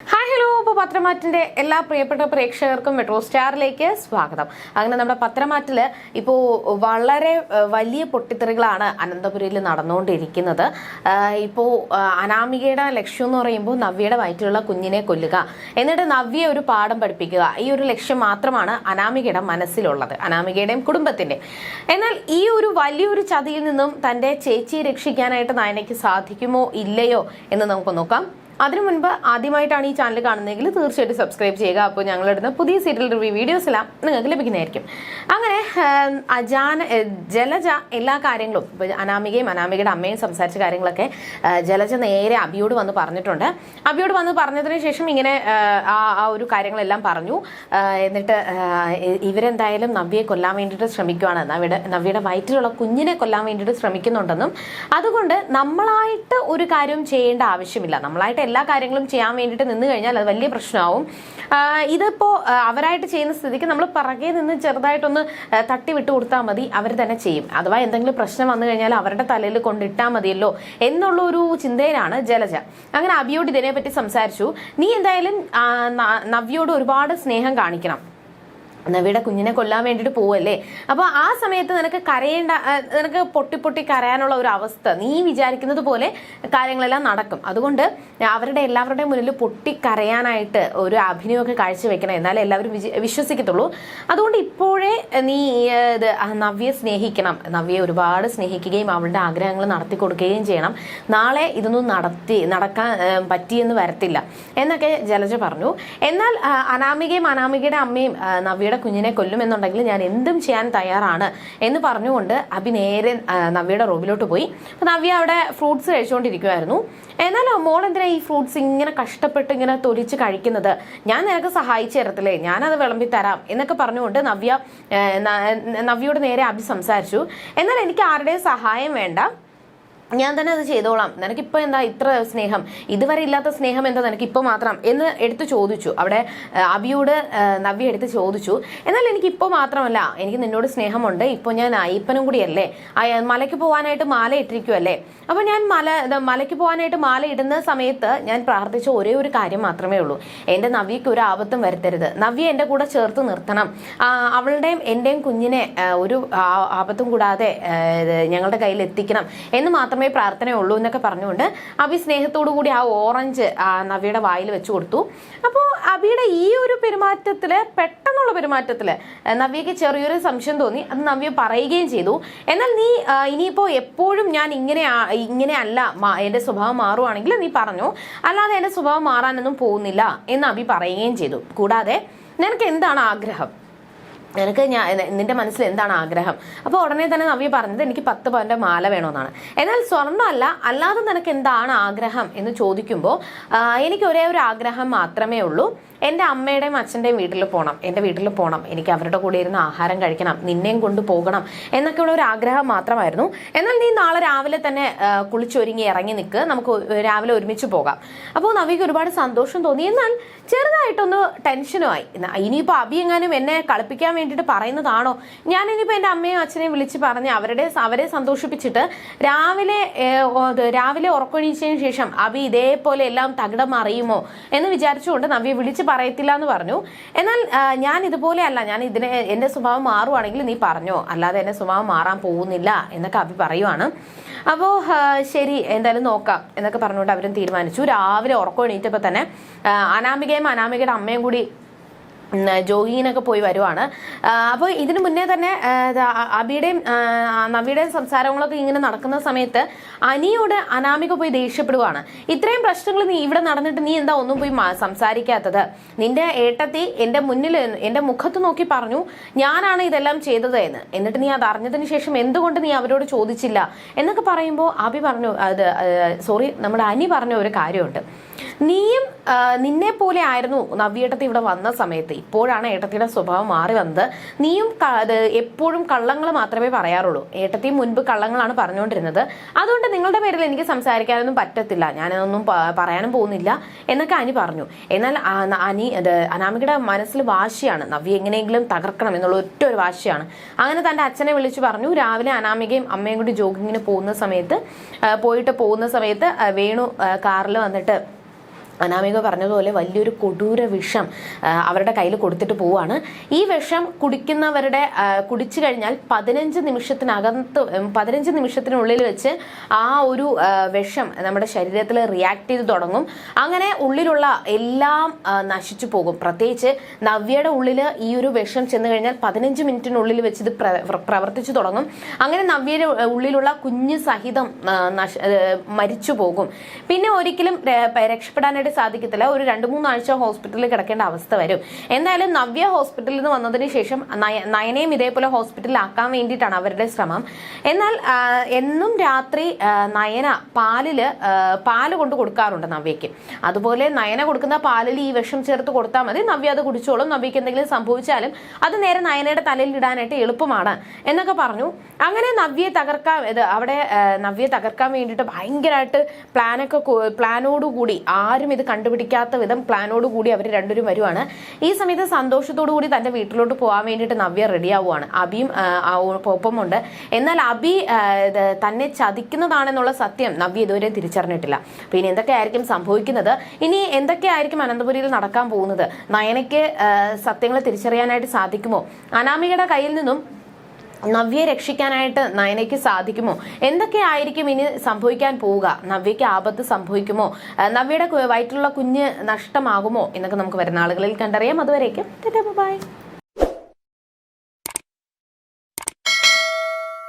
Hi hello എല്ലാ പ്രിയപ്പെട്ട പ്രേക്ഷകർക്കും മെട്രോ സ്റ്റാറിലേക്ക് സ്വാഗതം. അങ്ങനെ നമ്മുടെ പത്രമാറ്റിൽ ഇപ്പോൾ വളരെ വലിയ പൊട്ടിത്തെറികളാണ് അനന്തപുരിയിൽ നടന്നുകൊണ്ടിരിക്കുന്നത്. ഇപ്പോ ഇപ്പോൾ അനാമികയുടെ ലക്ഷ്യം എന്ന് പറയുമ്പോൾ നവ്യയുടെ വയറ്റിലുള്ള കുഞ്ഞിനെ കൊല്ലുക. എന്നിട്ട് നവ്യയെ ഒരു പാഠം പഠിപ്പിക്കുക. ഈ ഒരു ലക്ഷ്യം മാത്രമാണ് അനാമികയുടെ മനസ്സിലുള്ളത് അനാമികയുടെയും കുടുംബത്തിന്റെ എന്നാൽ ഈ ഒരു വലിയൊരു ചതിയിൽ നിന്നും തന്റെ ചേച്ചിയെ രക്ഷിക്കാനായിട്ട് നായനയ്ക്ക് സാധിക്കുമോ ഇല്ലയോ എന്ന് നമുക്ക് നോക്കാം. അതിനു മുൻപ് ആദ്യമായിട്ടാണ് ഈ ചാനൽ കാണുന്നതെങ്കിൽ തീർച്ചയായിട്ടും സബ്സ്ക്രൈബ് ചെയ്യുക. അപ്പോൾ ഞങ്ങളിടുന്ന പുതിയ സീരിയൽ റിവ്യൂ വീഡിയോസ് നിങ്ങൾക്ക് ലഭിക്കുന്നതായിരിക്കും. അങ്ങനെ അജാന ജലജ എല്ലാ കാര്യങ്ങളും അനാമികയും അനാമികയുടെ അമ്മയും സംസാരിച്ച കാര്യങ്ങളൊക്കെ ജലജ നേരെ അബിയോട് വന്ന് പറഞ്ഞിട്ടുണ്ട്. അബിയോട് വന്ന് പറഞ്ഞതിന് ശേഷം ഇങ്ങനെ ആ ഒരു കാര്യങ്ങളെല്ലാം പറഞ്ഞു. എന്നിട്ട് ഇവരെന്തായാലും നവ്യയെ കൊല്ലാൻ വേണ്ടിയിട്ട് ശ്രമിക്കുകയാണ് നവ്യയുടെ നവ്യയുടെ വയറ്റിലുള്ള കുഞ്ഞിനെ കൊല്ലാൻ വേണ്ടിയിട്ട് ശ്രമിക്കുന്നുണ്ടെന്നും അതുകൊണ്ട് നമ്മളായിട്ട് ഒരു കാര്യം ചെയ്യേണ്ട ആവശ്യമില്ല. നമ്മളായിട്ട് എല്ലാ കാര്യങ്ങളും ചെയ്യാൻ വേണ്ടിയിട്ട് നിന്ന് കഴിഞ്ഞാൽ അത് വലിയ പ്രശ്നമാവും. ഇതിപ്പോൾ അവരായിട്ട് ചെയ്യുന്ന സ്ഥിതിക്ക് നമ്മൾ പുറകെ നിന്ന് ചെറുതായിട്ടൊന്ന് തട്ടി വിട്ടു കൊടുത്താൽ മതി അവർ തന്നെ ചെയ്യും. അഥവാ എന്തെങ്കിലും പ്രശ്നം വന്നു കഴിഞ്ഞാൽ അവരുടെ തലയിൽ കൊണ്ടിട്ടാൽ മതിയല്ലോ എന്നുള്ള ഒരു ചിന്തയിലാണ് ജലജ. അങ്ങനെ അബിയോട് ഇതിനെപ്പറ്റി സംസാരിച്ചു. നീ എന്തായാലും നവ്യോട് ഒരുപാട് സ്നേഹം കാണിക്കണം. നവിയുടെ കുഞ്ഞിനെ കൊല്ലാൻ വേണ്ടിയിട്ട് പോവല്ലേ? അപ്പോൾ ആ സമയത്ത് നിനക്ക് കരയേണ്ട നിനക്ക് പൊട്ടി പൊട്ടി കരയാനുള്ള ഒരു അവസ്ഥ നീ വിചാരിക്കുന്നത് പോലെ കാര്യങ്ങളെല്ലാം നടക്കും. അതുകൊണ്ട് അവരുടെ എല്ലാവരുടെയും മുന്നിൽ പൊട്ടി കരയാനായിട്ട് ഒരു അഭിനയമൊക്കെ കാഴ്ചവെക്കണം. എന്നാലേ എല്ലാവരും വിശ്വസിക്കത്തുള്ളൂ. അതുകൊണ്ട് ഇപ്പോഴേ നീ ഇത് നവ്യെ സ്നേഹിക്കണം. നവ്യെ ഒരുപാട് സ്നേഹിക്കുകയും അവളുടെ ആഗ്രഹങ്ങൾ നടത്തി കൊടുക്കുകയും ചെയ്യണം. നാളെ ഇതൊന്നും നടത്തി നടക്കാൻ പറ്റിയെന്ന് വരത്തില്ല. എന്നൊക്കെ ജലജ പറഞ്ഞു. എന്നാൽ അനാമികയും അനാമികയുടെ അമ്മയും ആ, നവ്യയുടെ കുഞ്ഞിനെ കൊല്ലുമെന്നുണ്ടെങ്കിൽ ഞാൻ എന്തും ചെയ്യാൻ തയ്യാറാണ് എന്ന് പറഞ്ഞുകൊണ്ട് അഭി നേരെ നവ്യയുടെ റൂമിലോട്ട് പോയി. നവ്യ അവിടെ ഫ്രൂട്ട്സ് കഴിച്ചുകൊണ്ടിരിക്കുമായിരുന്നു എന്നാലോ മോൾ എന്തിനാ ഈ ഫ്രൂട്ട്സ് ഇങ്ങനെ കഷ്ടപ്പെട്ട് ഇങ്ങനെ തൊലിച്ച് കഴിക്കുന്നത്? ഞാൻ നിനക്ക് സഹായിച്ചു തരത്തില്ലേ? ഞാനത് വിളമ്പി തരാം എന്നൊക്കെ പറഞ്ഞുകൊണ്ട് നവ്യ നവ്യയോട് നേരെ അഭി സംസാരിച്ചു. എന്നാൽ എനിക്ക് ആരുടെയും സഹായം വേണ്ട. ഞാൻ തന്നെ അത് ചെയ്തോളാം. നിനക്കിപ്പോൾ എന്താ ഇത്ര സ്നേഹം? ഇതുവരെ ഇല്ലാത്ത സ്നേഹം എന്താ നിനക്ക് ഇപ്പോൾ മാത്രം? എന്ന് എടുത്ത് ചോദിച്ചു. അവിടെ അബിയോട് നവ്യ എടുത്ത് ചോദിച്ചു. എന്നാൽ എനിക്ക് ഇപ്പോൾ മാത്രമല്ല എനിക്ക് നിന്നോട് സ്നേഹമുണ്ട്. ഇപ്പോൾ ഞാൻ അയ്യപ്പനും കൂടിയല്ലേ? മലയ്ക്ക് പോകാനായിട്ട് മാല ഇട്ടിരിക്കുമല്ലേ അപ്പോൾ ഞാൻ മല മലയ്ക്ക് പോകാനായിട്ട് മാല ഇടുന്ന സമയത്ത് ഞാൻ പ്രാർത്ഥിച്ച ഒരേ ഒരു കാര്യം മാത്രമേ ഉള്ളൂ. എന്റെ നവ്യയ്ക്ക് ഒരു ആപത്തും വരുത്തരുത്. നവ്യ എന്റെ കൂടെ ചേർത്ത് നിർത്തണം. അവളുടെയും എന്റെയും കുഞ്ഞിനെ ഒരു ആപത്തും കൂടാതെ ഞങ്ങളുടെ കയ്യിൽ എത്തിക്കണം എന്ന് മാത്രമേ പ്രാർത്ഥനയുള്ളൂ എന്നൊക്കെ പറഞ്ഞുകൊണ്ട് അബി സ്നേഹത്തോടു കൂടി ആ ഓറഞ്ച് നവിയുടെ വായിൽ വെച്ചു കൊടുത്തു. അപ്പോൾ അബിയുടെ ഈ ഒരു പെരുമാറ്റത്തിൽ പെട്ടെന്നുള്ള പെരുമാറ്റത്തിൽ നവ്യക്ക് ചെറിയൊരു സംശയം തോന്നി. അത് നവ്യ പറയുകയും ചെയ്തു. എന്നാൽ നീ ഇനിയിപ്പോൾ ഇനിയിപ്പോ എപ്പോഴും ഞാൻ ഇങ്ങനെ ഇങ്ങനെ അല്ല എന്റെ സ്വഭാവം മാറുവാണെങ്കിൽ നീ പറഞ്ഞു. അല്ലാതെ എന്റെ സ്വഭാവം മാറാനൊന്നും പോകുന്നില്ല എന്ന് അബി പറയുകയും ചെയ്തു. കൂടാതെ നിനക്ക് എന്താണ് ആഗ്രഹം? നിനക്ക് ഞാൻ നിന്റെ മനസ്സിൽ എന്താണ് ആഗ്രഹം? അപ്പോൾ ഉടനെ തന്നെ നവ്യ പറഞ്ഞത് എനിക്ക് പത്ത് പവന്റെ മാല വേണമെന്നാണ്. എന്നാൽ സ്വർണമല്ല അല്ലാതെ നിനക്ക് എന്താണ് ആഗ്രഹം എന്ന് ചോദിക്കുമ്പോൾ എനിക്ക് ഒരേ ഒരു ആഗ്രഹം മാത്രമേ ഉള്ളൂ. എന്റെ അമ്മയുടെയും അച്ഛന്റെയും വീട്ടിൽ പോകണം എന്റെ വീട്ടിൽ പോകണം എനിക്ക് അവരുടെ കൂടെ ഇരുന്ന് ആഹാരം കഴിക്കണം. നിന്നെയും കൊണ്ട് പോകണം എന്നൊക്കെയുള്ള ഒരു ആഗ്രഹം മാത്രമായിരുന്നു. എന്നാൽ നീ നാളെ രാവിലെ തന്നെ കുളിച്ചൊരുങ്ങി ഇറങ്ങി നിൽക്ക് നമുക്ക് രാവിലെ ഒരുമിച്ച് പോകാം. അപ്പോൾ നവിക്ക് ഒരുപാട് സന്തോഷം തോന്നി. എന്നാൽ ചെറുതായിട്ടൊന്ന് ടെൻഷനുമായി. ഇനിയിപ്പോൾ അബി എങ്ങാനും എന്നെ കളിപ്പിക്കാൻ വേണ്ടിയിട്ട് പറയുന്നതാണോ? ഞാൻ ഇനിയിപ്പോൾ എന്റെ അമ്മയും അച്ഛനെയും വിളിച്ച് പറഞ്ഞ് അവരുടെ അവരെ സന്തോഷിപ്പിച്ചിട്ട് രാവിലെ രാവിലെ ഉറക്കൊഴിച്ചതിന് ശേഷം അബി ഇതേപോലെ എല്ലാം തകിടം അറിയുമോ എന്ന് വിചാരിച്ചുകൊണ്ട് നവിയെ വിളിച്ച് പറയത്തില്ല എന്ന് പറഞ്ഞു. എന്നാൽ ഞാൻ ഇതുപോലെ അല്ല ഞാൻ ഇതിനെ എന്റെ സ്വഭാവം മാറുവാണെങ്കിൽ നീ പറഞ്ഞോ? അല്ലാതെ എന്റെ സ്വഭാവം മാറാൻ പോകുന്നില്ല എന്നൊക്കെ അഭി പറയുവാണ്. അപ്പോൾ ശരി എന്തായാലും നോക്കാം എന്നൊക്കെ പറഞ്ഞുകൊണ്ട് അവരും തീരുമാനിച്ചു. രാവിലെ ഉറക്കം എണീറ്റപ്പോൾ തന്നെ അനാമികയും അനാമികയുടെ അമ്മയും കൂടി ജോഗിങ്ങിനൊക്കെ പോയി വരുവാണ്. അപ്പോൾ ഇതിനു മുന്നേ തന്നെ അബിയുടെയും നവിയുടെയും സംസാരങ്ങളൊക്കെ ഇങ്ങനെ നടക്കുന്ന സമയത്ത് അനിയോട് അനാമിക പോയി ദേഷ്യപ്പെടുവാണ്. ഇത്രയും പ്രശ്നങ്ങൾ നീ ഇവിടെ നടന്നിട്ട് നീ എന്താ ഒന്നും പോയി സംസാരിക്കാത്തത്? നിന്റെ ഏട്ടത്തി എന്റെ മുന്നിൽ എന്റെ മുഖത്ത് നോക്കി പറഞ്ഞു ഞാനാണ് ഇതെല്ലാം ചെയ്തത് എന്ന്. എന്നിട്ട് നീ അത് അറിഞ്ഞതിന് ശേഷം എന്തുകൊണ്ട് നീ അവരോട് ചോദിച്ചില്ല? എന്നൊക്കെ പറയുമ്പോൾ അബി പറഞ്ഞു അത് സോറി നമ്മുടെ അനി പറഞ്ഞ ഒരു കാര്യമുണ്ട്. നീയും നിന്നെ പോലെ ആയിരുന്നു നവ്യേട്ടത്തി ഇവിടെ വന്ന സമയത്ത്. ഇപ്പോഴാണ് ഏട്ടത്തിയുടെ സ്വഭാവം മാറി വന്നത്. നീയും എപ്പോഴും കള്ളങ്ങൾ മാത്രമേ പറയാറുള്ളൂ. ഏട്ടത്തി മുൻപ് കള്ളങ്ങളാണ് പറഞ്ഞുകൊണ്ടിരുന്നത്. അതുകൊണ്ട് നിങ്ങളുടെ പേരിൽ എനിക്ക് സംസാരിക്കാനൊന്നും പറ്റത്തില്ല. ഞാനതൊന്നും പറയാനും പോകുന്നില്ല എന്നൊക്കെ അനി പറഞ്ഞു. എന്നാൽ അനി അനാമികയുടെ മനസ്സിൽ വാശിയാണ്. നവ്യ എങ്ങനെയെങ്കിലും തകർക്കണം എന്നുള്ള ഒറ്റ ഒരു വാശിയാണ്. അങ്ങനെ തന്റെ അച്ഛനെ വിളിച്ചു പറഞ്ഞു രാവിലെ അനാമികയും അമ്മയും കൂടി ജോഗിങ്ങിന് പോകുന്ന സമയത്ത് പോയിട്ട് പോകുന്ന സമയത്ത് വേണു കാറിൽ വന്നിട്ട് അനാമിക പറഞ്ഞതുപോലെ വലിയൊരു കൊടൂര വിഷം അവരുടെ കയ്യിൽ കൊടുത്തിട്ട് പോവാണ്. ഈ വിഷം കുടിക്കുന്നവരുടെ കുടിച്ചു കഴിഞ്ഞാൽ പതിനഞ്ച് നിമിഷത്തിനകത്ത് പതിനഞ്ച് നിമിഷത്തിനുള്ളിൽ വെച്ച് ആ ഒരു വിഷം നമ്മുടെ ശരീരത്തിൽ റിയാക്ട് ചെയ്ത് തുടങ്ങും. അങ്ങനെ ഉള്ളിലുള്ള എല്ലാം നശിച്ചു പോകും. പ്രത്യേകിച്ച് നവ്യയുടെ ഉള്ളിൽ ഈ ഒരു വിഷം ചെന്ന് കഴിഞ്ഞാൽ പതിനഞ്ച് മിനിറ്റിനുള്ളിൽ വെച്ച് ഇത് പ്ര- പ്ര- പ്രവർത്തിച്ചു തുടങ്ങും. അങ്ങനെ നവ്യയുടെ ഉള്ളിലുള്ള കുഞ്ഞ് സഹിതം മരിച്ചു പോകും. പിന്നെ ഒരിക്കലും ര- രക്ഷപ്പെടാനായിട്ട് സാധിക്കത്തില്ല. ഒരു രണ്ട് മൂന്നാഴ്ച ഹോസ്പിറ്റലിൽ കിടക്കേണ്ട അവസ്ഥ വരും. എന്തായാലും നവ്യ ഹോസ്പിറ്റലിൽ നിന്ന് വന്നതിന് ശേഷം നയ- നയനയും ഇതേപോലെ ഹോസ്പിറ്റലിലാക്കാൻ വേണ്ടിയിട്ടാണ് അവരുടെ ശ്രമം. എന്നാൽ എന്നും രാത്രി നയന പാലിൽ ആ, പാൽ കൊണ്ട് കൊടുക്കാറുണ്ട് നവ്യയ്ക്ക്. അതുപോലെ നയന കൊടുക്കുന്ന പാലിൽ ഈ വിഷം ചേർത്ത് കൊടുത്താൽ മതി. നവ്യ അത് കുടിച്ചോളും. നവ്യയ്ക്ക് എന്തെങ്കിലും സംഭവിച്ചാലും അത് നേരെ നയനയുടെ തലയിൽ ഇടാനായിട്ട് എളുപ്പമാണ് എന്നൊക്കെ പറഞ്ഞു. അങ്ങനെ നവ്യയെ തകർക്കാൻ അവിടെ നവ്യെ നവ്യയെ തകർക്കാൻ വേണ്ടിയിട്ട് ഭയങ്കരമായിട്ട് പ്ലാനൊക്കെ പ്ലാനോടുകൂടി ആരും ഇത് കണ്ടുപിടിക്കാത്ത വിധം പ്ലാനോട് കൂടി അവർ രണ്ടുപേരും വരുവാണ്. ഈ സമയത്ത് സന്തോഷത്തോടു കൂടി തന്റെ വീട്ടിലോട്ട് പോകാൻ വേണ്ടിയിട്ട് നവ്യ റെഡി ആവുകയാണ് അബിയും ഒപ്പമുണ്ട്. എന്നാൽ അബി തന്നെ ചതിക്കുന്നതാണെന്നുള്ള സത്യം നവ്യ ഇതുവരെ തിരിച്ചറിഞ്ഞിട്ടില്ല. പിന്നെ എന്തൊക്കെയായിരിക്കും സംഭവിക്കുന്നത്? ഇനി എന്തൊക്കെയായിരിക്കും അനന്തപുരിയിൽ നടക്കാൻ പോകുന്നത്? നയനയ്ക്ക് സത്യങ്ങൾ തിരിച്ചറിയാനായിട്ട് സാധിക്കുമോ? അനാമികയുടെ കയ്യിൽ നിന്നും നവ്യയെ രക്ഷിക്കാനായിട്ട് നയനയ്ക്ക് സാധിക്കുമോ? എന്തൊക്കെയായിരിക്കും ഇനി സംഭവിക്കാൻ പോവുക? നവ്യയ്ക്ക് ആപത്ത് സംഭവിക്കുമോ? നവ്യയുടെ വയറ്റിലുള്ള കുഞ്ഞ് നഷ്ടമാകുമോ? എന്നൊക്കെ നമുക്ക് വരുന്ന ആളുകളിൽ കണ്ടറിയാം. അതുവരേക്കും ബൈ.